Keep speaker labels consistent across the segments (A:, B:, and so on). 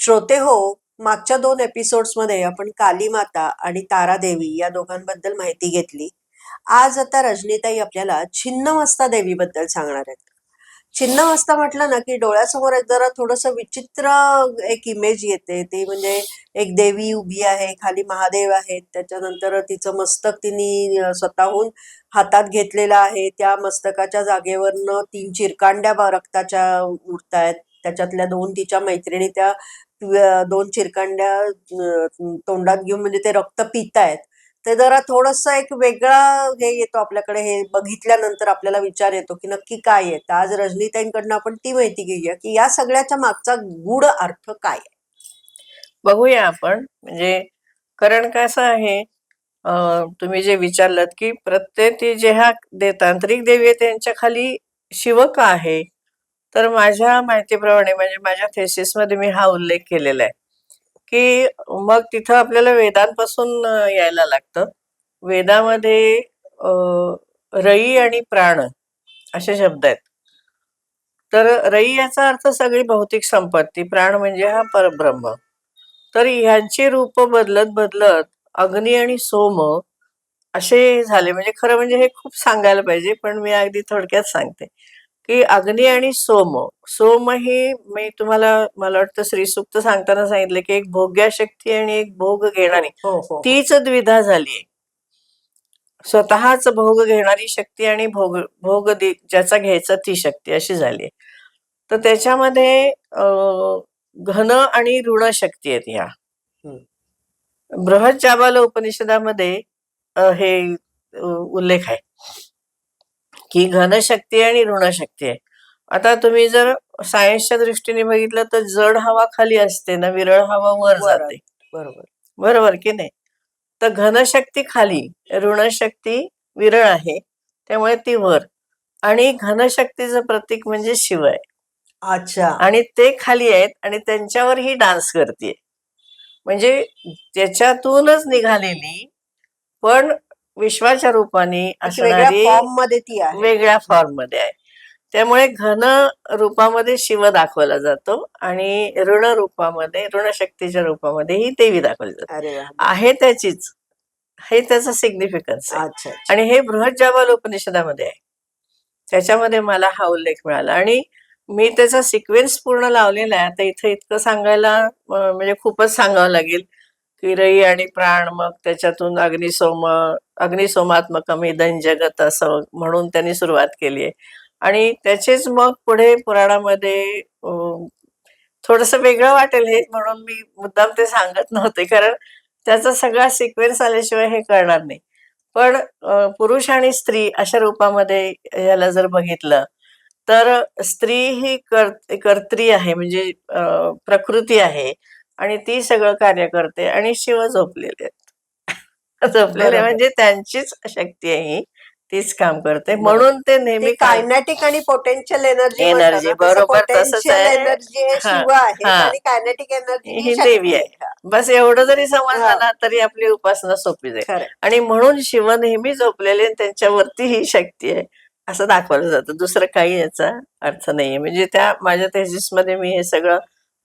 A: श्रोते हो मागच्या दोन एपिसोड्समध्ये आपण काली माता आणि तारा देवी या दोघांबद्दल माहिती घेतली. आज आता रजनीताई आपल्याला छिन्नमस्ता देवीबद्दल सांगणार आहेत. छिन्नमस्ता म्हटलं ना की डोळ्यासमोर एक जरा थोडस विचित्र एक इमेज येते. ते म्हणजे एक देवी उभी आहे खाली महादेव आहेत. त्याच्यानंतर तिचं मस्तक तिने स्वतःहून हातात घेतलेलं आहे. त्या मस्तकाच्या जागेवरनं तीन चिरकांड्या रक्ताच्या उडतायत. त्याच्यातल्या दोन तिच्या मैत्रिणी त्या दोन चिरकांड्या तोंडात घेऊन म्हणजे ते रक्त पितायत. ते जरा थोडस एक वेगळा हे येतो आपल्याकडे हे बघितल्यानंतर आपल्याला विचार येतो की नक्की काय आहे. तर आज रजनीताईंकडनं आपण ती माहिती घेऊया की या सगळ्याच्या मागचा गूढ अर्थ काय आहे?
B: बघूया आपण. म्हणजे कारण कसं आहे? तुम्ही जे विचारलात की प्रत्येक जे ह्या दे तांत्रिक देवी आहे त्यांच्या खाली शिव का आहे. तर माझ्या माहितीप्रमाणे म्हणजे माझ्या थेसिसमध्ये मध्ये मी हा उल्लेख केलेला आहे. की मग तिथं आपल्याला वेदांपासून यायला लागतं. वेदामध्ये रई आणि प्राण असे शब्द आहेत. तर रई याचा अर्थ सगळी भौतिक संपत्ती प्राण म्हणजे हा परब्रह्म. तर ह्यांची रूप बदलत बदलत अग्नी आणि सोम असे झाले. म्हणजे खरं म्हणजे हे खूप सांगायला पाहिजे पण मी अगदी थोडक्यात सांगते. की अग्नी आणि सोम. सोम ही मी तुम्हाला मला वाटतं श्रीसुक्त सांगताना सांगितलं की एक भोग्या शक्ती आणि एक भोग घेणारी.
A: हो हो
B: तीच द्विधा झालीये स्वतःच भोग घेणारी शक्ती आणि भोग भोग दे- ज्याचा घ्यायचा ती शक्ती अशी झाली तर त्याच्यामध्ये घन आणि ऋण शक्ती आहेत ह्या. बृहत जाबाल उपनिषदामध्ये हे उल्लेख आहे. की घनशक्ती आणि ऋणशक्ती आहे. आता तुम्ही जर सायन्सच्या दृष्टीने बघितलं तर जड हवा खाली असते ना विरळ हवा वर जाते.
A: बरोबर.
B: बरोबर की नाही? तर घनशक्ती खाली ऋणशक्ती विरळ आहे त्यामुळे ती वर. आणि घनशक्तीचं प्रतीक म्हणजे शिव आहे.
A: अच्छा.
B: आणि ते खाली आहेत आणि त्यांच्यावर ही डान्स करते. म्हणजे त्याच्यातूनच निघालेली पण विश्वाच्या रूपाने असणारी
A: फॉर्ममध्ये ती आहे.
B: वेगळ्या फॉर्ममध्ये आहे. त्यामुळे घन रूपामध्ये शिव दाखवला जातो आणि ऋण रूपामध्ये ऋणशक्तीच्या रूपामध्ये ही देवी दाखवली जाते. आहे त्याचीच. हे त्याचं सिग्निफिकन्स आहे. आणि हे बृहत जाबाल उपनिषदामध्ये आहे. त्याच्यामध्ये मला हा उल्लेख मिळाला. आणि मी त्याचा सिक्वेन्स पूर्ण लावलेला आहे. आता इथं इतकं सांगायला म्हणजे खूपच सांगावं लागेल. की रई आणि प्राण मग त्याच्यातून अग्निसोम अग्निसोमात्मकम इदन जगत असं म्हणून त्यांनी सुरुवात केली आहे. आणि त्याचेच मग पुढे पुराणामध्ये थोडस वेगळं वाटेल हे म्हणून मी मुद्दाम ते सांगत नव्हते कारण त्याचा सगळा सिक्वेन्स आल्याशिवाय हे कळणार नाही. पण पुरुष आणि स्त्री अशा रूपामध्ये याला जर बघितलं तर स्त्री ही कर कर्त्री आहे म्हणजे प्रकृती आहे आणि ती सगळं कार्य करते आणि शिव झोपलेले आहेत. झोपलेले. म्हणजे त्यांचीच शक्ती आहे ही. तीच काम करते. म्हणून ते नेहमी
A: कायनेटिक आणि पोटेन्शियल एनर्जी
B: Energy, बरोबर तसंच आहे.
A: एनर्जी. आणि कायनेटिक एनर्जी
B: ही देवी आहे. बस एवढं जरी समजलं ना तरी आपली उपासना सोपी जाईल. आणि म्हणून शिव नेहमी झोपलेले त्यांच्यावरती ही शक्ती आहे असं दाखवलं जातं. दुसरं काही याचा अर्थ नाहीये. म्हणजे त्या माझ्या मध्ये मी हे सगळं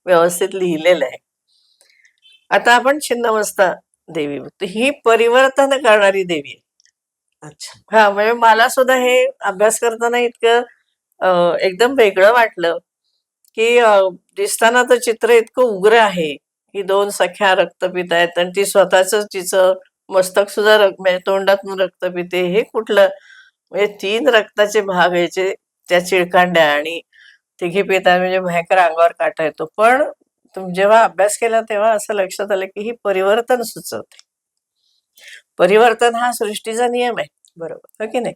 B: व्यवस्थित लिहिलेलं आहे. आता आपण छिन्नमस्ता देवी ही परिवर्तन करणारी देवी आहे.
A: अच्छा.
B: हा म्हणजे मला सुद्धा हे अभ्यास करताना इतकं एकदम वेगळं वाटलं की दिसताना तर चित्र इतकं उग्र आहे की दोन सख्या रक्त पित आहेत आणि ती स्वतःच तिचं मस्तक सुद्धा रक- म्हणजे तोंडातून रक्त पिते. हे कुठलं म्हणजे तीन रक्ताचे भाग यायचे त्या चिळकांड्या आणि तिघी पिता म्हणजे भयंकर अंगावर काटा येतो. पण जेव्हा अभ्यास केला तेव्हा असं लक्षात आलं की ही परिवर्तन सुचवते. परिवर्तन हा सृष्टीचा नियम आहे.
A: बरोबर.
B: हो की नाही?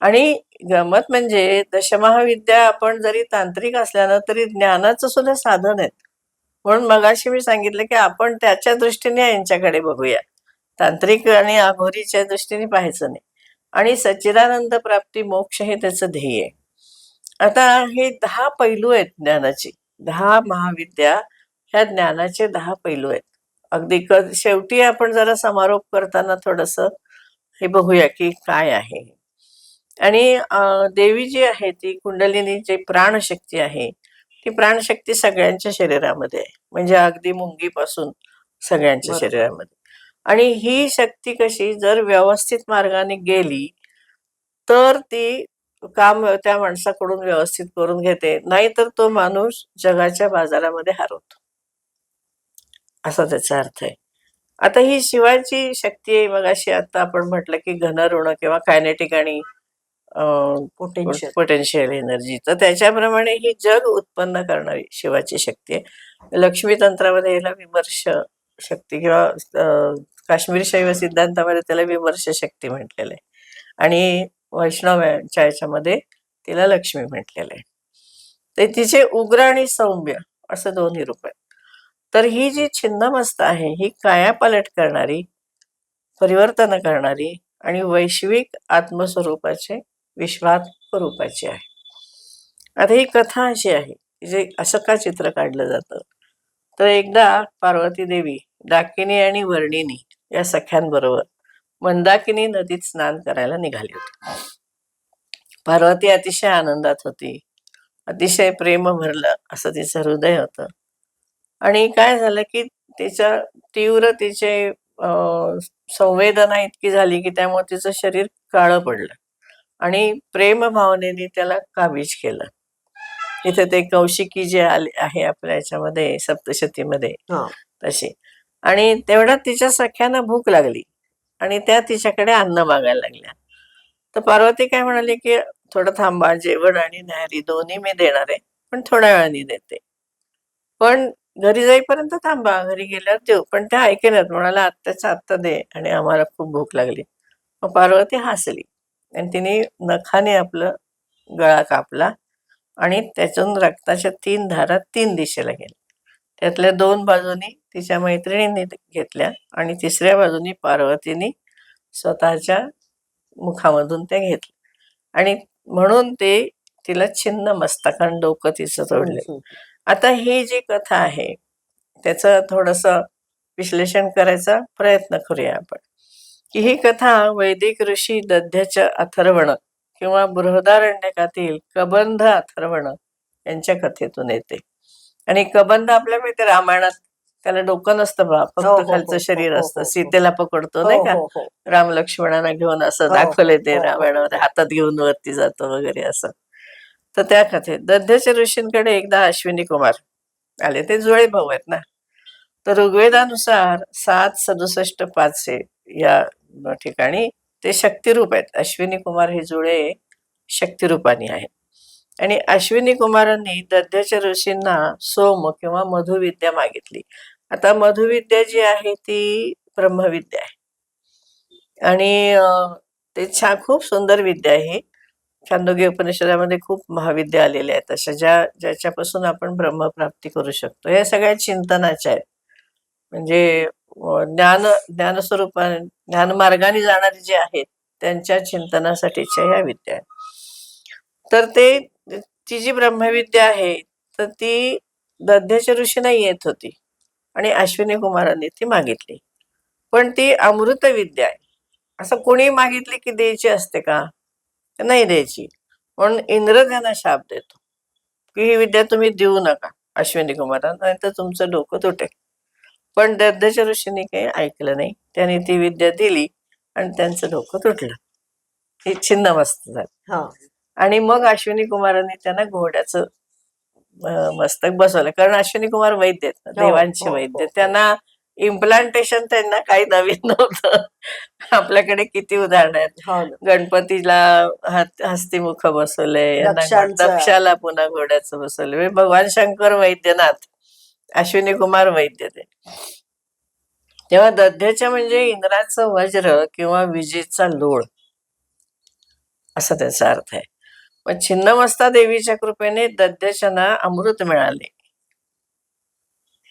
B: आणि गमत म्हणजे दशमहाविद्या आपण जरी तांत्रिक असल्यानं तरी ज्ञानाचं सुद्धा साधन आहेत. म्हणून मगाशी मी सांगितलं की आपण त्याच्या दृष्टीने यांच्याकडे बघूया. तांत्रिक आणि अघोरीच्या दृष्टीने पाहायचं नाही. आणि सच्चिदानंद प्राप्ती मोक्ष हे त्याचं ध्येय आहे. आता हे दहा पैलू आहेत ज्ञानाची. दहा महाविद्या ह्या ज्ञानाचे दहा पैलू आहेत. अगदी क शेवटी आपण जरा समारोप करताना थोडस हे बघूया की काय आहे. आणि देवी जी आहे ती कुंडलिनी जी प्राणशक्ती आहे ती प्राणशक्ती सगळ्यांच्या शरीरामध्ये आहे. म्हणजे अगदी मुंगीपासून सगळ्यांच्या. शरीरामध्ये. आणि ही शक्ती कशी जर व्यवस्थित मार्गाने गेली तर ती काम त्या माणसाकडून व्यवस्थित करून घेते. नाहीतर तो माणूस जगाच्या बाजारामध्ये हरवतो असा त्याचा अर्थ आहे. आता ही शिवाची शक्ती आहे मग अशी आता आपण म्हटलं की घनऋण किंवा कायनेटिक आणि. पोटेन्शियल एनर्जी तर त्याच्याप्रमाणे ही जग उत्पन्न करणारी शिवाची शक्ती आहे. लक्ष्मी तंत्रामध्ये याला विमर्श शक्ती किंवा काश्मीरी शैव सिद्धांतामध्ये त्याला विमर्श शक्ती म्हटलेलं आहे. आणि वैष्णवांच्या याच्यामध्ये तिला लक्ष्मी म्हटलेलं आहे. तर तिचे उग्र आणि सौम्य असं दोन्ही रूप आहे तर ही जी छिन्नमस्त आहे ही कायापालट करणारी परिवर्तन करणारी आणि वैश्विक आत्मस्वरूपाचे विश्वात्मरूपाची आहे. आता ही कथा अशी आहे की जे असं का चित्र काढलं जातं. तर एकदा पार्वती देवी डाकिनी आणि वर्णिनी या सख्यांबरोबर मंदाकिनी नदीत स्नान करायला निघाली होती. पार्वती अतिशय आनंदात होती. अतिशय प्रेम भरलं असं तिचं हृदय होतं. आणि काय झालं की तिच्या तीव्र तिचे संवेदना इतकी झाली की त्यामुळे तिचं शरीर काळं पडलं. आणि प्रेम भावनेने त्याला काबीज केलं. इथे ते कौशिकी जे आले आहे आपल्या याच्यामध्ये सप्तशतीमध्ये
A: हा.
B: तशी. आणि तेवढ्यात तिच्या सख्यांना भूक लागली. आणि त्या तिच्याकडे अन्न मागायला लागल्या. तर पार्वती काय म्हणाली की थोडं थांबा जेवण आणि न्याहारी दोन्ही मी देणार आहे पण थोड्या वेळाने देते. पण घरी जाईपर्यंत थांबा. घरी गेल्यावर देऊ पण त्या ऐकेनात म्हणाला आत्ताच्या आत्ता दे आणि आम्हाला खूप भूक लागली. मग पार्वती हसली. आणि तिने नखाने आपलं गळा कापला आणि त्यातून रक्ताच्या तीन धारा तीन दिशेला गेल्या. त्यातल्या दोन बाजूनी तिच्या मैत्रिणींनी घेतल्या आणि तिसऱ्या बाजूनी पार्वतीने स्वतःच्या मुखामधून त्या घेतल्या आणि म्हणून ते तिला छिन्न मस्तकान डोकं तिचं तोडले आता ही जी कथा आहे त्याचं थोडस विश्लेषण करायचा प्रयत्न करूया आपण की ही कथा वैदिक ऋषी दध्याच्या अथर्वण किंवा बृहदारण्यकातील कबंध अथर्वण यांच्या कथेतून येते आणि कबंध आपल्या माहिती रामायणात त्याला डोकं नसतं बा
A: हो,
B: फक्त
A: हो,
B: खालचं
A: हो,
B: शरीर असतं. सीतेला पकडतो नाही का. राम लक्ष्मणांना घेऊन असं दाखवले ते रामायणामध्ये. हातात घेऊन वरती जातो वगैरे असं तर त्या कथेत दध्याच्या ऋषींकडे एकदा अश्विनी कुमार आले. ते जुळे भाऊ आहेत ना. तर ऋग्वेदानुसार सात सदुसष्ट पाचशे या ठिकाणी ते शक्तिरूप आहेत. अश्विनी कुमार हे जुळे शक्तिरूपानी आहेत. आणि अश्विनी कुमारांनी दध्याच्या ऋषींना सोम किंवा मधुविद्या मागितली. आता मधुविद्या जी आहे ती ब्रह्मविद्या आहे. आणि ते छान खूप सुंदर विद्या आहे छांदोग्य उपनिषदामध्ये खूप महाविद्या आलेल्या आहेत. अशा ज्या ज्याच्यापासून आपण ब्रह्मप्राप्ती करू शकतो. या सगळ्या चिंतनाच्या आहेत. म्हणजे ज्ञान ज्ञान ज्ञानस्वरूपा ज्ञानमार्गाने जाणारे जे आहेत त्यांच्या चिंतनासाठीच्या ह्या विद्या आहेत. तर ते ती जी ब्रह्मविद्या आहे तर ती दध्याच्या ऋषींना येत होती. आणि अश्विनी कुमारांनी ती मागितली. पण ती अमृत विद्या आहे. असं कोणी मागितली की द्यायची असते का? नाही द्यायची. म्हणून इंद्र त्यांना शाप देतो. की ही विद्या तुम्ही देऊ नका अश्विनी कुमारांना नाही तर तुमचं डोकं तुटेल. पण दर्दच्या ऋषीने काही ऐकलं नाही. त्याने ती विद्या दिली आणि त्यांचं डोकं तुटलं. हे छिन्न मस्त झालं.
A: हा.
B: आणि मग अश्विनी कुमारांनी त्यांना घोड्याचं मस्तक बसवलं. कारण अश्विनी कुमार वैद्य आहेत
A: हो,
B: देवांचे
A: हो,
B: वैद्य
A: हो.
B: त्यांना इम्प्लांटेशन त्यांना काही नवीन नव्हतं. आपल्याकडे किती उदाहरणं आहेत.
A: हो.
B: गणपतीला हस्तिमुख बसवले यांना
A: दक्षांचं.
B: दक्षाला पुन्हा घोड्याचं बसवले. म्हणजे भगवान शंकर वैद्यनाथ अश्विनी कुमार वैद्य ते. तेव्हा दध्याच्या म्हणजे इंद्राचं वज्र किंवा विजेचा लोळ. असा त्याचा अर्थ आहे. पण छिन्नमस्ता देवीच्या कृपेने दध्याच्याना अमृत मिळाले.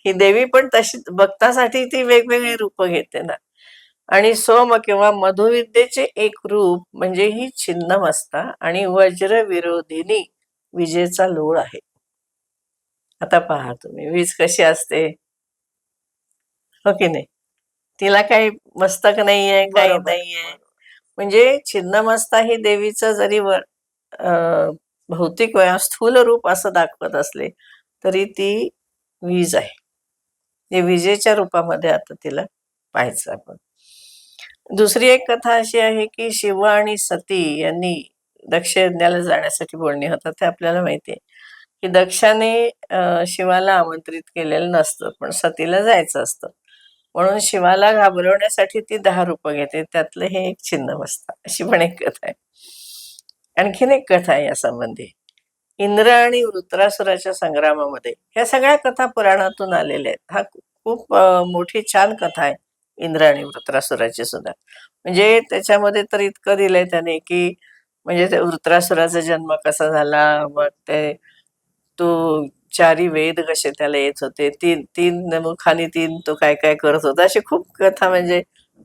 B: ही देवी पण तशी भक्तासाठी ती वेगवेगळी रूप घेते ना. आणि सोम किंवा मधुविद्येचे एक रूप म्हणजे ही छिन्नमस्ता आणि वज्र विरोधिनी विजेचा लोळ आहे. आता पहा तुम्ही वीज कशी असते? हो की नाही? तिला काही मस्तक नाहीये काही नाहीये. म्हणजे छिन्नमस्ता ही देवीचं जरी भौतिक स्थूल रूप असं दाखवत असले तरी ती वीज आहे. हे विजेच्या रूपामध्ये आता तिला पाहायचं आपण. दुसरी एक कथा अशी आहे की शिव आणि सती यांनी दक्ष यज्ञाला जाण्यासाठी बोलणी होतात ते आपल्याला माहिती आहे की दक्षाने शिवाला आमंत्रित केलेलं नसतं पण सतीला जायचं असतं. म्हणून शिवाला घाबरवण्यासाठी ती दहा रुपये घेते. त्यातलं हे एक चिन्ह बसतं अशी पण एक कथा आहे. आणखीन एक कथा आहे यासंबंधी. इंद्र आणि वृत्रासुराच्या संग्रामामध्ये. ह्या सगळ्या कथा पुराणातून आलेल्या आहेत. हा खूप मोठी छान कथा आहे इंद्र आणि वृत्रासुराची सुद्धा. म्हणजे त्याच्यामध्ये तर इतकं दिलंय त्याने की म्हणजे ते वृत्रासुराचा जन्म कसा झाला मग ते तो चारी वेद कसे त्याला येत होते तीन तीन मुखाने तीन तो काय काय करत होता अशी खूप कथा म्हणजे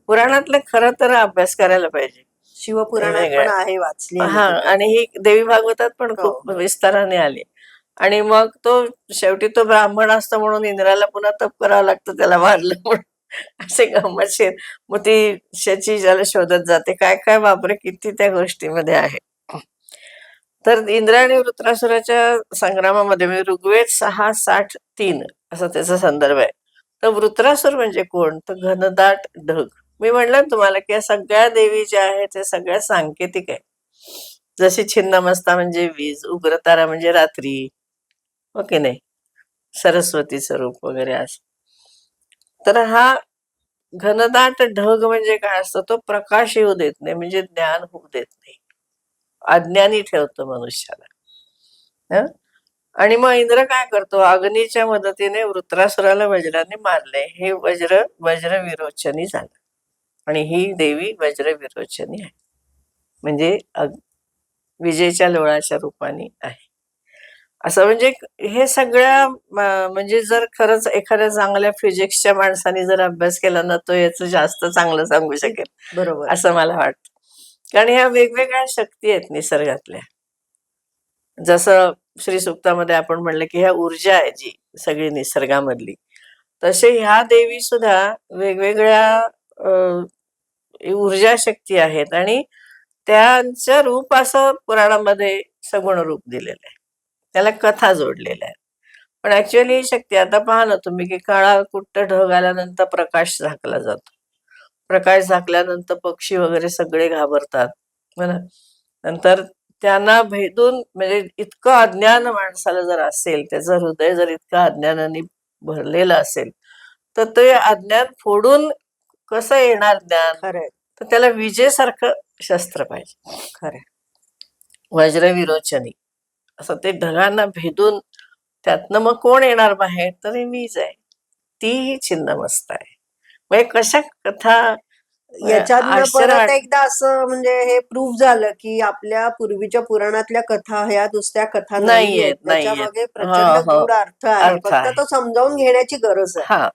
B: पुराणातलं खरं तर अभ्यास करायला पाहिजे.
A: शिवपुराणात पण. आहे वाचली
B: हा. आणि ही देवी भागवतात पण
A: हो.
B: खूप विस्ताराने आली आणि मग तो शेवटी तो ब्राह्मण असतो म्हणून इंद्राला पुन्हा तप करावं लागतं त्याला मारलं म्हणून असे गंमतशीर मग ती शची ज्याला शोधत जाते काय काय बापरे किती त्या गोष्टीमध्ये आहे तर इंद्र आणि वृत्रासुराच्या संग्रामामध्ये म्हणजे ऋग्वेद सहा साठ तीन असा त्याचा संदर्भ आहे तर वृत्रासुर म्हणजे कोण तर घनदाट ढग मी म्हणलं ना तुम्हाला की सगळ्या देवी ज्या आहेत त्या सगळ्या सांकेतिक आहे जशी छिन्नमस्ता म्हणजे वीज उग्रतारा म्हणजे रात्री हो की नाही? सरस्वती स्वरूप वगैरे असं. तर हा घनदाट ढग म्हणजे काय असतं? तो प्रकाश येऊ देत नाही म्हणजे ज्ञान होऊ देत नाही. अज्ञानी ठेवतो मनुष्याला. आणि मग इंद्र काय करतो? अग्नीच्या मदतीने वृत्रासुराला वज्राने मारले हे वज्र वज्र विरोचनी झालं. आणि ही देवी वज्र विरोचनी आहे. म्हणजे विजेच्या लोळाच्या रूपाने आहे. असं म्हणजे हे सगळ्या म्हणजे जर खरंच एखाद्या चांगल्या फिजिक्सच्या माणसाने जर अभ्यास केला ना तो याचं जास्त चांगलं सांगू शकेल.
A: बरोबर.
B: असं मला वाटतं. कारण ह्या वेगवेगळ्या शक्ती आहेत निसर्गातल्या. जसं श्री सुक्तामध्ये आपण म्हणलं की ह्या ऊर्जा आहे जी सगळी निसर्गामधली. तसे ह्या देवी सुद्धा वेगवेगळ्या ऊर्जा शक्ती आहेत आणि त्यांचं रूप असं पुराणामध्ये सगुण रूप दिलेलं आहे. त्याला कथा जोडलेल्या आहेत. पण ऍक्च्युअली ही शक्ती आता पहा ना तुम्ही की काळा कुट्ट ढग आल्यानंतर प्रकाश झाकला जातो. प्रकाश झाकल्यानंतर पक्षी वगैरे सगळे घाबरतात नंतर त्यांना भेदून म्हणजे इतकं अज्ञान माणसाला जर असेल त्याचं हृदय जर इतकं अज्ञानाने भरलेलं असेल तर ते अज्ञान फोडून कसं येणार ज्ञान?
A: खरंय.
B: तर त्याला विजेसारखं शस्त्र पाहिजे.
A: खरंय.
B: वज्र विरोचनी असं ते ढगांना भेदून त्यातनं मग कोण येणार बाहेर? तर हे वीज आहे. तीही छिन्न मस्त आहे. म्हणजे कशा कथा आश्चर्य
A: परत एकदा असं म्हणजे हे प्रूव्ह झालं की आपल्या पूर्वीच्या पुराणातल्या कथा ह्या दुसऱ्या कथा
B: नाहीयेत,
A: नाहीयेत त्याच्या
B: नाहीयेत.
A: मागे
B: हो,
A: प्रचंड अर्थ आहे. फक्त. तो समजावून घेण्याची गरज आहे.
B: हा.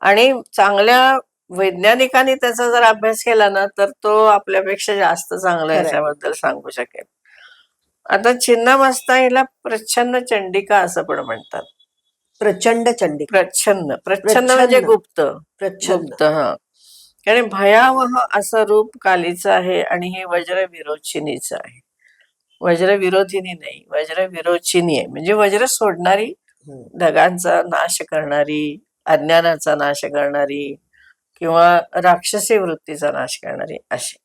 B: आणि चांगल्या वैज्ञानिकांनी त्याचा जर अभ्यास केला ना तर तो आपल्यापेक्षा जास्त चांगला. याच्याबद्दल सांगू शकेल आता छिन्नमस्ता हिला प्रच्छन्न चंडिका असं पण म्हणतात.
A: प्रचंड चंडिका.
B: प्रच्छन्न. प्रच्छन्न म्हणजे. गुप्त. गुप्त हा. आणि भयावह असं रूप कालीचं आहे आणि हे वज्र विरोचिनीचं आहे. वज्र विरोधिनी नाही वज्र विरोचिनी आहे. म्हणजे वज्र सोडणारी. ढगांचा नाश करणारी अज्ञानाचा नाश करणारी किंवा राक्षसी वृत्तीचा नाश करणारी अशी.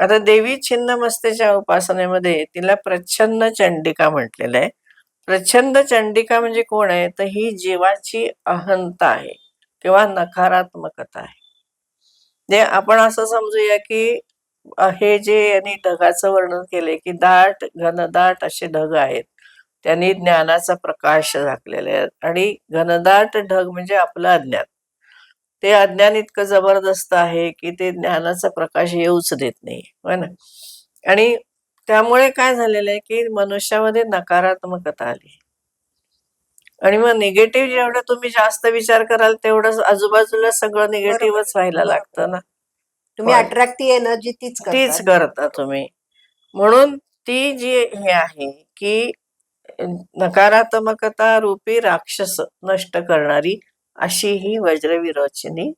B: आता देवी छिन्नमस्तेच्या उपासनेमध्ये तिला प्रच्छन्न चंडिका म्हटलेलं आहे प्रच्छन्न चंडिका म्हणजे कोण आहे? तर ही जीवाची अहंता आहे किंवा नकारात्मकता आहे. जे आपण असं समजूया की हे जे यांनी ढगाचं वर्णन केले की दाट घनदाट असे ढग आहेत. त्यांनी ज्ञानाचा प्रकाश झाकलेले आहेत आणि घनदाट ढग म्हणजे आपलं अज्ञान. ते अज्ञान इतकं जबरदस्त आहे की ते ज्ञानाचा प्रकाश येऊच देत नाही. हो ना? आणि त्यामुळे काय झालेलं आहे की मनुष्यामध्ये नकारात्मकता आली. आणि मग निगेटिव्ह जेवढं तुम्ही जास्त विचार कराल तेवढं आजूबाजूला सगळं निगेटिव्हच व्हायला. लागतं ना.
A: तुम्ही. अट्रॅक्टिव्ह एनर्जी तीच
B: तीच
A: करता.
B: करता तुम्ही. म्हणून ती जी हे आहे की नकारात्मकता रूपी राक्षस नष्ट करणारी अशी ही वज्रविरोचिनी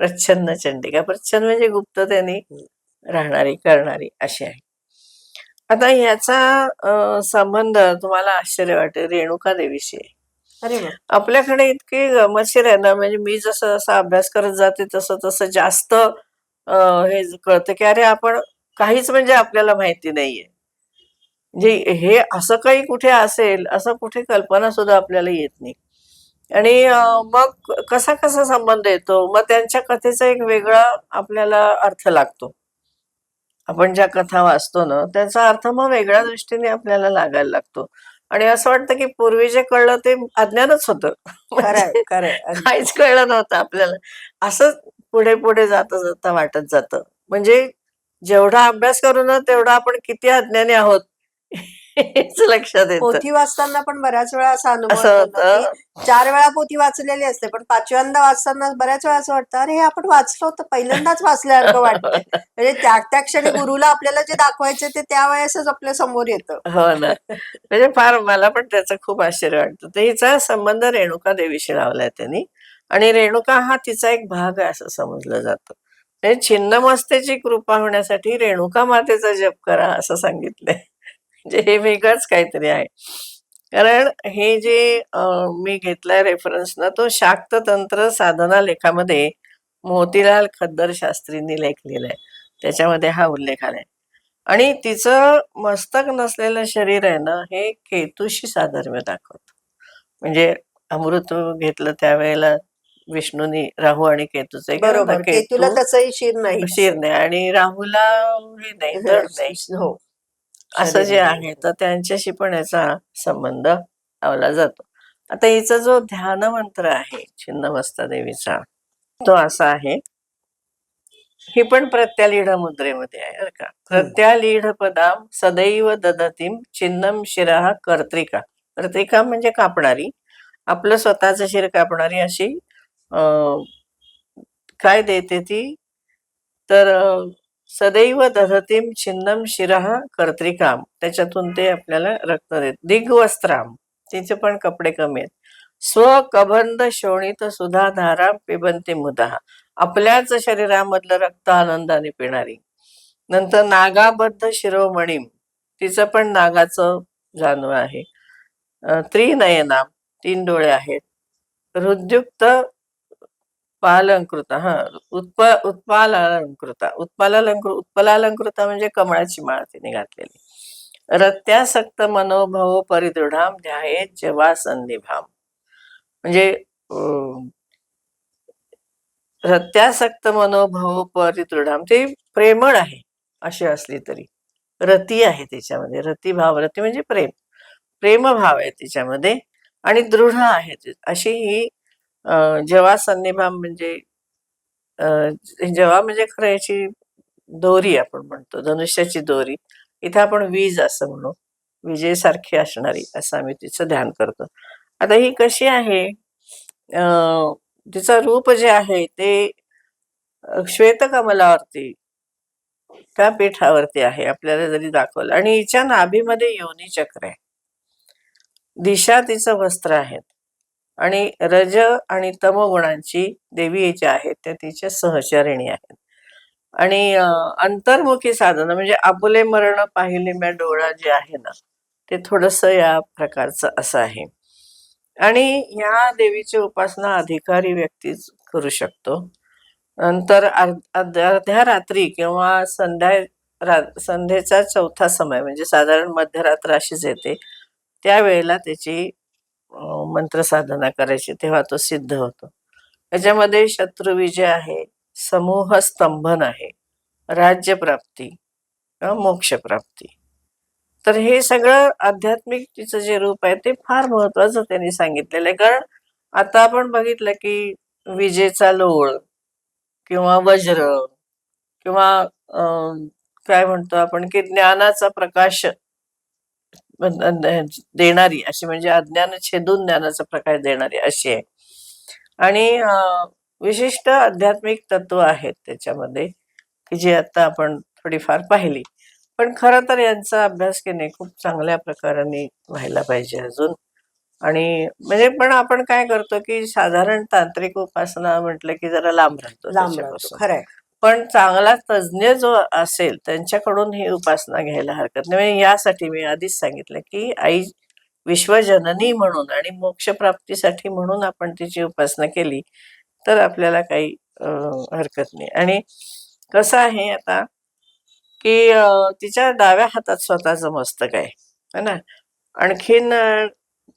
B: प्रच्छन्न चंडिका. प्रच्छन्न म्हणजे गुप्ततेने राहणारी करणारी अशी आहे. आता याचा अं, संबंध तुम्हाला आश्चर्य वाटेल रेणुका देवीशी. आपल्याकडे इतकी गमतशीर आहे ना म्हणजे मी जसं जसा अभ्यास करत जाते तसं तसं जास्त हे कळतं की अरे आपण काहीच म्हणजे आपल्याला माहिती नाहीये. म्हणजे हे असं काही कुठे असेल असं कुठे कल्पना सुद्धा आपल्याला येत नाही. आणि मग कसा कसा संबंध येतो? मग त्यांच्या कथेचा एक वेगळा आपल्याला अर्थ लागतो. आपण ज्या कथा वाचतो ना त्याचा अर्थ मग वेगळ्या दृष्टीने आपल्याला लागायला लागतो. आणि असं वाटतं की पूर्वी जे कळलं ते अज्ञानच होतं. म्हणजे. काहीच कळलं नव्हतं आपल्याला. असंच पुढे पुढे जाता जाता वाटत जातं. म्हणजे जेवढा अभ्यास करू ना तेवढा आपण किती अज्ञानी आहोत. हेच लक्षात येतं.
A: पोथी वाचताना पण बऱ्याच वेळा असा अनुभव
B: असं
A: येतो की चार वेळा पोथी वाचलेली असते पण पाचव्यांदा वाचताना बऱ्याच वेळा असं वाटतं अरे हे आपण वाचलो होतं पहिल्यांदाच वाचल्यासारखं वाटतं. म्हणजे त्या त्या क्षणी गुरुला आपल्याला जे दाखवायचे ते त्यावेळेसच आपल्यासमोर येतं.
B: हो ना. म्हणजे फार मला पण त्याचं खूप आश्चर्य वाटतं. तर हिचा संबंध रेणुका देवीशी लावलाय त्यांनी. आणि रेणुका हा तिचा एक भाग आहे असं समजलं जातं. म्हणजे छिन्नमस्तेची कृपा होण्यासाठी रेणुका मातेचा जप करा असं सांगितलंय. म्हणजे हे वेगळंच काहीतरी आहे. कारण हे जे मी घेतलाय रेफरन्स ना तो शाक्त तंत्र साधना लेखामध्ये मोतीलाल खद्दर शास्त्रींनी लेखलेला आहे. त्याच्यामध्ये हा उल्लेख आलाय. आणि तिचं मस्तक नसलेलं शरीर आहे ना हे केतूशी साधर्म्य दाखवत. म्हणजे अमृत घेतलं त्यावेळेला विष्णूनी राहू आणि केतूचं
A: बरोबर केतूला
B: केतू
A: तसंही शिर नाही.
B: शिर नाही. आणि राहूला हे नाही नाही.
A: हो.
B: असं जे आहे तर त्यांच्याशी पण याचा संबंध लावला जातो. आता हिचा जो ध्यान मंत्र आहे छिन्नमस्ता देवीचा तो असा आहे ही पण प्रत्यालीढ मुद्रेमध्ये आहे का? प्रत्यालीढ पदाम सदैव ददतीम चिन्नम शिरा कर्त्रिका. कर्त्रिका म्हणजे कापणारी. आपलं स्वतःचं शिर कापणारी अशी काय देते ती? तर सदैव दधतीम छिन्नम शिरहा कर्त्रिकाम त्याच्यातून ते आपल्याला रक्त देत. दिग्वस्त्राम तिचे पण कपडे कमी आहेत. स्वकबंध शोणित सुधा धारा पिबंती मुदा. आपल्याच शरीरामधलं रक्त आनंदाने पिणारी. नंतर नागाबद्ध शिरोमणीम तिचं पण नागाचं जाणू आहे. अं, त्रिनयनाम तीन डोळे आहेत. हृद्युक्त उत्पालंकृत हा. उत्प उत्पालालंकृता उत्पालालंकृ उत्पलालंकृत म्हणजे कमळाची माळ तिने घातलेली. रत्यासक्त मनोभव परिदृढाम ध्याये जेव्हा संधिभाम. म्हणजे रत्यासक्त मनोभव परिदृढाम. ते प्रेमळ आहे अशी असली तरी. रती आहे त्याच्यामध्ये रतिभाव रती म्हणजे प्रेम. प्रेमभाव आहे तिच्यामध्ये आणि दृढ आहे अशी ही जेव्हा सन्निभाम म्हणजे जेव्हा म्हणजे खरं याची दोरी आपण म्हणतो धनुष्याची दोरी इथे आपण वीज असं म्हणू विजेसारखी असणारी असं आम्ही तिचं ध्यान करतो. आता ही कशी आहे? तिचं रूप जे आहे ते श्वेतकमलावरती त्या पीठावरती आहे आपल्याला जरी दाखवलं. आणि हिच्या नाभीमध्ये योनी चक्र आहे. दिशा तिचं वस्त्र आहेत. आणि रज आणि तमगुणांची देवी ज्या आहेत त्या तिच्या सहचरिणी आहेत. आणि अंतर्मुखी साधनं म्हणजे आपुले मरण पाहिले म्या डोळा जे आहे ना ते थोडस या प्रकारचं असं आहे. आणि ह्या देवीची उपासना अधिकारी व्यक्तीच करू शकतो. नंतर अर्ध्या अर्ध्या रात्री किंवा संध्या रा- संध्येचा चौथा समय म्हणजे साधारण मध्यरात्र अशीच येते त्यावेळेला त्याची मंत्रसाधना करायची तेव्हा तो सिद्ध होतो. त्याच्यामध्ये शत्रुविजय आहे समूह स्तंभन आहे राज्यप्राप्ती किंवा मोक्षप्राप्ती तर हे सगळं आध्यात्मिक तिचं जे रूप आहे ते फार महत्वाचं त्यांनी सांगितलेलं आहे. कारण आता आपण बघितलं की विजेचा लोळ किंवा वज्र किंवा काय म्हणतो आपण की ज्ञानाचा प्रकाश देणारी अशी म्हणजे अज्ञान छेदून ज्ञानाचा प्रकाश देणारी अशी आहे. आणि विशिष्ट आध्यात्मिक तत्व आहेत त्याच्यामध्ये की जी आता आपण थोडीफार पाहिली. पण खरं तर यांचा अभ्यास की नाही खूप चांगल्या प्रकाराने व्हायला पाहिजे अजून. आणि म्हणजे पण आपण काय करतो की साधारण तांत्रिक उपासना म्हटलं की जरा लांब राहतो
A: लांब राहतो. खरंय.
B: पण चांगला तज्ज्ञ जो असेल त्यांच्याकडून ही उपासना घ्यायला हरकत नाही. म्हणजे यासाठी मी आधीच सांगितलं की आई विश्वजननी म्हणून आणि मोक्षप्राप्तीसाठी म्हणून आपण तिची उपासना केली तर आपल्याला काही हरकत नाही. आणि कसं आहे आता की तिच्या डाव्या हातात स्वतःचं मस्तक आहे है ना? आणखीन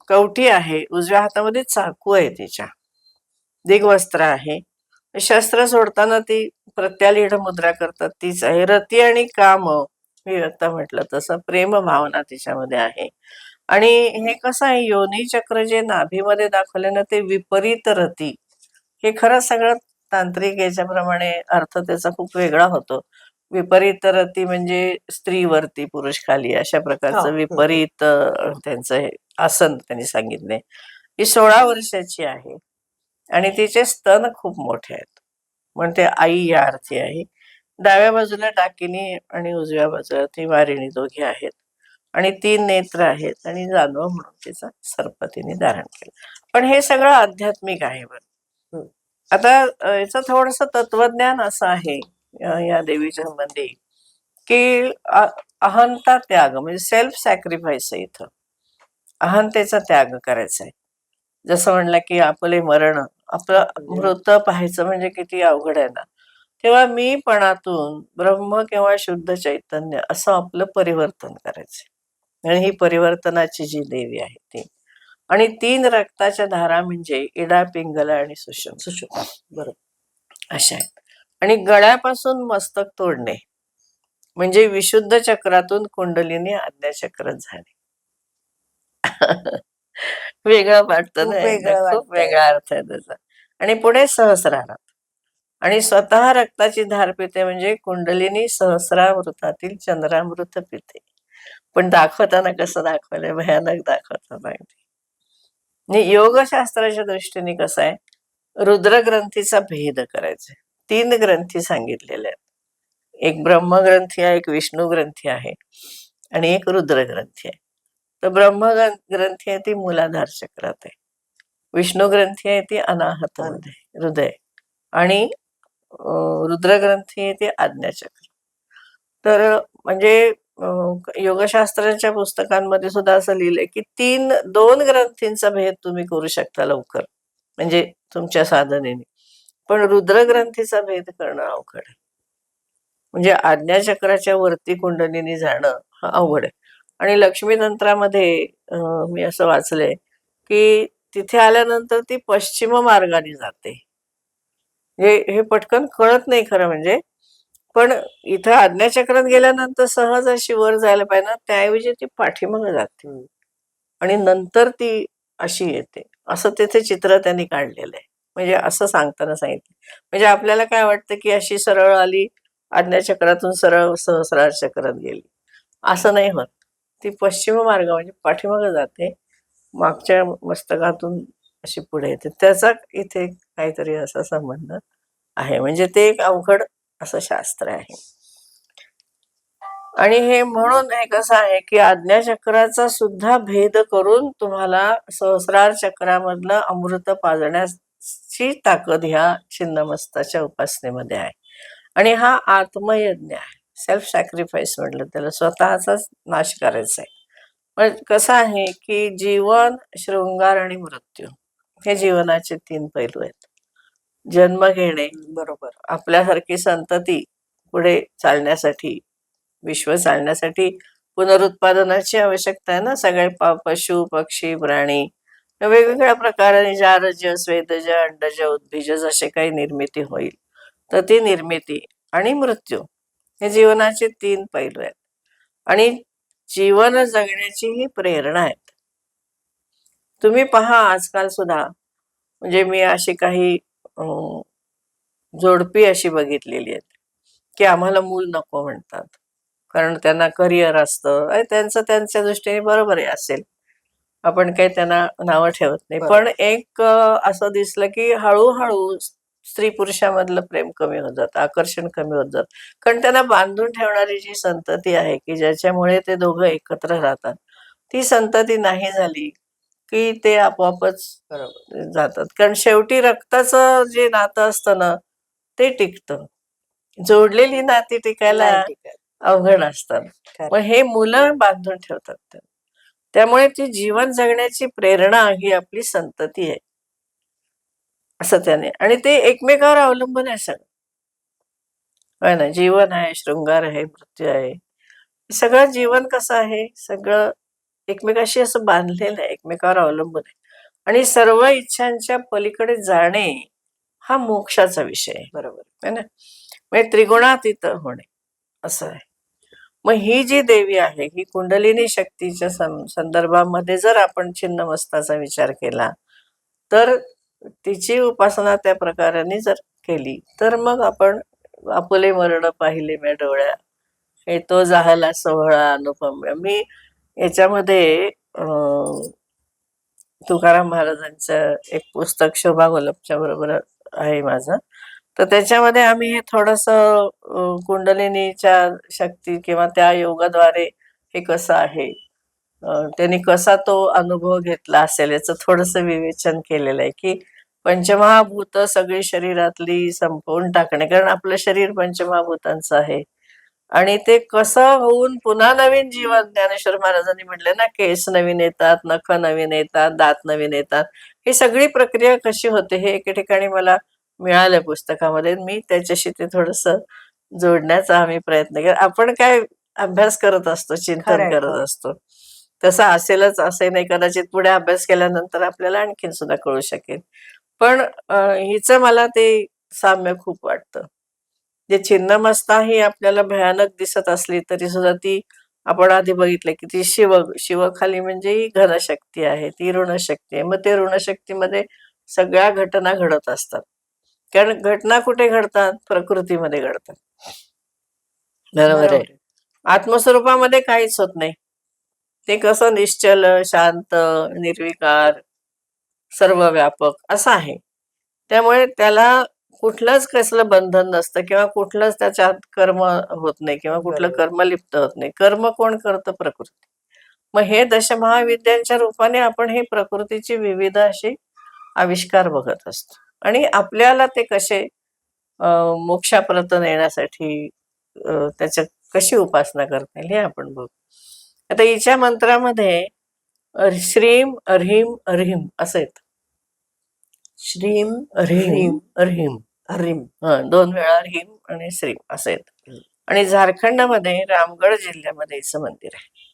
B: कवटी आहे उजव्या हातामध्ये चाकू आहे तिच्या. दिग्वस्त्र आहे. शस्त्र सोडताना ती प्रत्यालीढ मुद्रा करतात. तीच आहे रती आणि काम मी आता म्हटलं तसं प्रेम भावना तिच्यामध्ये आहे. आणि हे कसं आहे योनी चक्र जे नाभीमध्ये दाखवले ना ते विपरीत रती. हे खरं सगळं तांत्रिक याच्याप्रमाणे अर्थ त्याचा खूप वेगळा होतो. विपरीत रती म्हणजे स्त्रीवरती पुरुष खाली अशा प्रकारचं
A: हो.
B: विपरीत त्यांचं हे आसन त्यांनी सांगितले ही सोळा वर्षाची आहे. आणि तिचे स्तन खूप मोठे आहेत. म्हणते आई या अर्थी आहे. डाव्या बाजूला डाकिनी आणि उजव्या बाजूला ती वारिणी दोघी आहेत. आणि तीन नेत्र आहेत आणि जाणव म्हणून तिचा सर्प तिने धारण केलं. पण हे सगळं आध्यात्मिक आहे बरं. आता याचं थोडस तत्वज्ञान असं आहे या देवीच्या संबंधी की अहंता त्याग म्हणजे सेल्फ सॅक्रिफाईस आहे इथं. अहंतेचा त्याग करायचा आहे. जसं म्हणलं की आपले मरण आपलं मृत पाहायचं म्हणजे किती अवघड आहे ना. तेव्हा मी पणातून ब्रह्म किंवा शुद्ध चैतन्य असं आपलं परिवर्तन करायचं. आणि ही परिवर्तनाची जी देवी आहे ती. आणि तीन रक्ताच्या धारा म्हणजे इडा पिंगला आणि सुषम.
A: सुषम. बरोबर.
B: अशा आहेत. आणि गळ्यापासून मस्तक तोडणे. म्हणजे विशुद्ध चक्रातून कुंडलीने आज्ञाचक्र झाले. वेगळं वाटतं
A: खूप वेगळं
B: खूप
A: वाटतंय.
B: वेगळा अर्थ आहे त्याचा. आणि पुढे सहस्रारात आणि स्वतः रक्ताची धार पिते म्हणजे कुंडलिनी सहस्रामृतातील चंद्रामृत पिते. पण दाखवताना कसं दाखवलंय? भयानक दाखवताना अगदी. आणि योगशास्त्राच्या दृष्टीने कसं आहे? रुद्र ग्रंथीचा भेद करायचा तीन ग्रंथी सांगितलेले आहेत. एक ब्रह्म ग्रंथी आहे एक विष्णू ग्रंथी आहे आणि एक रुद्र ग्रंथी आहे. तर ब्रह्म ग्रंथी आहे ती मूलाधार चक्रात आहे. विष्णू ग्रंथी आहे ती अनाहत हृदय. आणि रुद्रग्रंथी आहे ती आज्ञाचक्र तर म्हणजे योगशास्त्राच्या पुस्तकांमध्ये सुद्धा असं लिहिलंय की तीन दोन ग्रंथींचा भेद तुम्ही करू शकता लवकर. म्हणजे तुमच्या साधनेने. पण रुद्रग्रंथीचा भेद करणं अवघड आहे. म्हणजे आज्ञाचक्राच्या वरती कुंडलीने जाणं हा अवघड आहे. आणि लक्ष्मीतंत्रामध्ये मी असं वाचलंय की तिथे आल्यानंतर ती पश्चिम मार्गाने जाते. हे हे पटकन कळत नाही खरं म्हणजे पण इथं आज्ञाचक्रात गेल्यानंतर सहज अशी वर जायला पाहिजे ना त्याऐवजी ती पाठीमागे जाते. आणि नंतर ती अशी येते. असं तिथे चित्र त्यांनी काढलेलं आहे. म्हणजे असं सांगताना सांगितलं. म्हणजे आपल्याला काय वाटतं की अशी सरळ आली आज्ञाचक्रातून सरळ सहस्रार चक्रात गेली? असं नाही होत. ती पश्चिम मार्ग म्हणजे पाठीमागं जाते. मागच्या मस्तकातून अशी पुढे येते. त्याचा इथे काहीतरी असा संबंध आहे. म्हणजे ते एक अवघड असं शास्त्र आहे. आणि हे म्हणून हे कसं आहे की आज्ञाचक्राचा सुद्धा भेद करून तुम्हाला सहस्रार चक्रामधलं अमृत पाजण्याची ताकद ह्या छिन्नमस्ताच्या उपासनेमध्ये आहे. आणि हा आत्मयज्ञ आहे. सेल्फ सॅक्रिफाईस म्हटलं त्याला. स्वतःचाच नाश करायचा आहे. पण कसं आहे की जीवन शृंगार आणि मृत्यू हे जीवनाचे तीन पैलू आहेत. जन्म घेणे
A: बरोबर.
B: आपल्यासारखी संतती पुढे चालण्यासाठी विश्व चालण्यासाठी पुनरुत्पादनाची आवश्यकता आहे ना? सगळे पशु पक्षी प्राणी वेगवेगळ्या प्रकाराने जारज स्वेदज अंडज उद्भिजज असे काही निर्मिती होईल. तर ती निर्मिती आणि मृत्यू हे जीवनाचे तीन पैलू आहेत. आणि जीवन जगण्याची ही प्रेरणा आहेत. तुम्ही पहा आजकाल सुद्धा म्हणजे मी अशी काही जोडपी अशी बघितलेली आहेत की आम्हाला मूल नको म्हणतात. कारण त्यांना करिअर असतं आणि त्यांचं त्यांच्या दृष्टीने बरोबर आहे असेल. आपण काही त्यांना नावं ठेवत नाही. पण एक असं दिसलं की हळूहळू स्त्री पुरुषामधलं प्रेम कमी होत जातं आकर्षण कमी होत जात कारण त्यांना बांधून ठेवणारी जी संतती आहे की ज्याच्यामुळे ते दोघं एकत्र राहतात ती संतती नाही झाली की ते आपोआपच जातात कारण शेवटी रक्ताचं जे नातं असतं ना ते टिकतं जोडलेली नाती टिकायला. अवघड असतात. मग हे मुलं बांधून ठेवतात. त्यामुळे ती जीवन जगण्याची प्रेरणा ही आपली संतती आहे असं त्याने. आणि ते एकमेकावर अवलंबून आहे सगळं. होय ना? जीवन आहे शृंगार आहे मृत्यू आहे. सगळं जीवन कसं आहे? सगळं एकमेकाशी असं बांधलेलं आहे एकमेकावर अवलंबून आहे. आणि सर्व इच्छांच्या पलीकडे जाणे हा मोक्षाचा विषय आहे.
A: बरोबर.
B: आहे ना? म्हणजे त्रिगुणातीत होणे असं आहे. मग ही जी देवी आहे ही कुंडलिनी शक्तीच्या संदर्भामध्ये जर आपण छिन्नमस्ताचा विचार केला तर तिची उपासना त्या प्रकाराने जर केली तर मग आपण आपले मरण पाहिले मी डोळ्या. हे तो जाहला सोहळा अनुपम मी याच्यामध्ये तुकाराम महाराजांचं एक पुस्तक शोभा गोलपच्या बरोबर आहे माझं. तर त्याच्यामध्ये आम्ही हे थोडस कुंडलिनीच्या शक्ती किंवा त्या योगाद्वारे हे कसं आहे त्यांनी कसा तो अनुभव घेतला असेल याचं थोडस विवेचन केलेलं आहे की पंचमहाभूत सगळी शरीरातली संपवून टाकणे कारण आपलं शरीर पंचमहाभूतांचं आहे. आणि ते कसं होऊन पुन्हा नवीन जीवन ज्ञानेश्वर महाराजांनी म्हटले ना केस नवीन येतात नख नवीन येतात दात नवीन येतात. ही सगळी प्रक्रिया कशी होते हे एके ठिकाणी मला मिळालं पुस्तकामध्ये. मी त्याच्याशी ते थोडस जोडण्याचा आम्ही प्रयत्न केला. आपण काय अभ्यास करत असतो चिंतन करत. असतो. तसं असेलच असे नाही कदाचित पुढे अभ्यास केल्यानंतर आपल्याला आणखीन सुद्धा कळू शकेल. पण हिचं मला ते साम्य खूप वाटतं. जे छिन्नमस्ता ही आपल्याला भयानक दिसत असली तरी सुद्धा ती आपण आधी बघितलं की ती शिव शिवखाली म्हणजे ही घनशक्ती आहे ती ऋणशक्ती आहे. मग ते ऋणशक्तीमध्ये सगळ्या घटना घडत असतात. कारण घटना कुठे घडतात? प्रकृतीमध्ये घडतात. बरोबर आहे. आत्मस्वरूपामध्ये काहीच होत नाही. ते कसं निश्चल शांत निर्विकार सर्व व्यापक असं आहे. त्यामुळे त्याला कुठलंच कसलं बंधन नसतं किंवा कुठलंच त्याच्यात कर्म होत नाही किंवा कुठलं. कर्म लिप्त होत नाही. कर्म कोण करतं? प्रकृती. मग हे दशमहाविद्यांच्या रूपाने आपण हे प्रकृतीची विविध अशी आविष्कार बघत असतो. आणि आपल्याला ते कसे अं, मोक्षापर्यंत नेण्यासाठी त्याच्या कशी उपासना करता येईल हे आपण बघू. आता हिच्या मंत्रामध्ये श्रीम अर्हिम अर्हिम असं येतं.
A: श्रीम ह्रीम.
B: अर्हिम
A: हरिम
B: हं, दोन वेळा हिम आणि श्रीम असं येतं. आणि झारखंडमध्ये रामगड जिल्ह्यामध्ये हिचं मंदिर आहे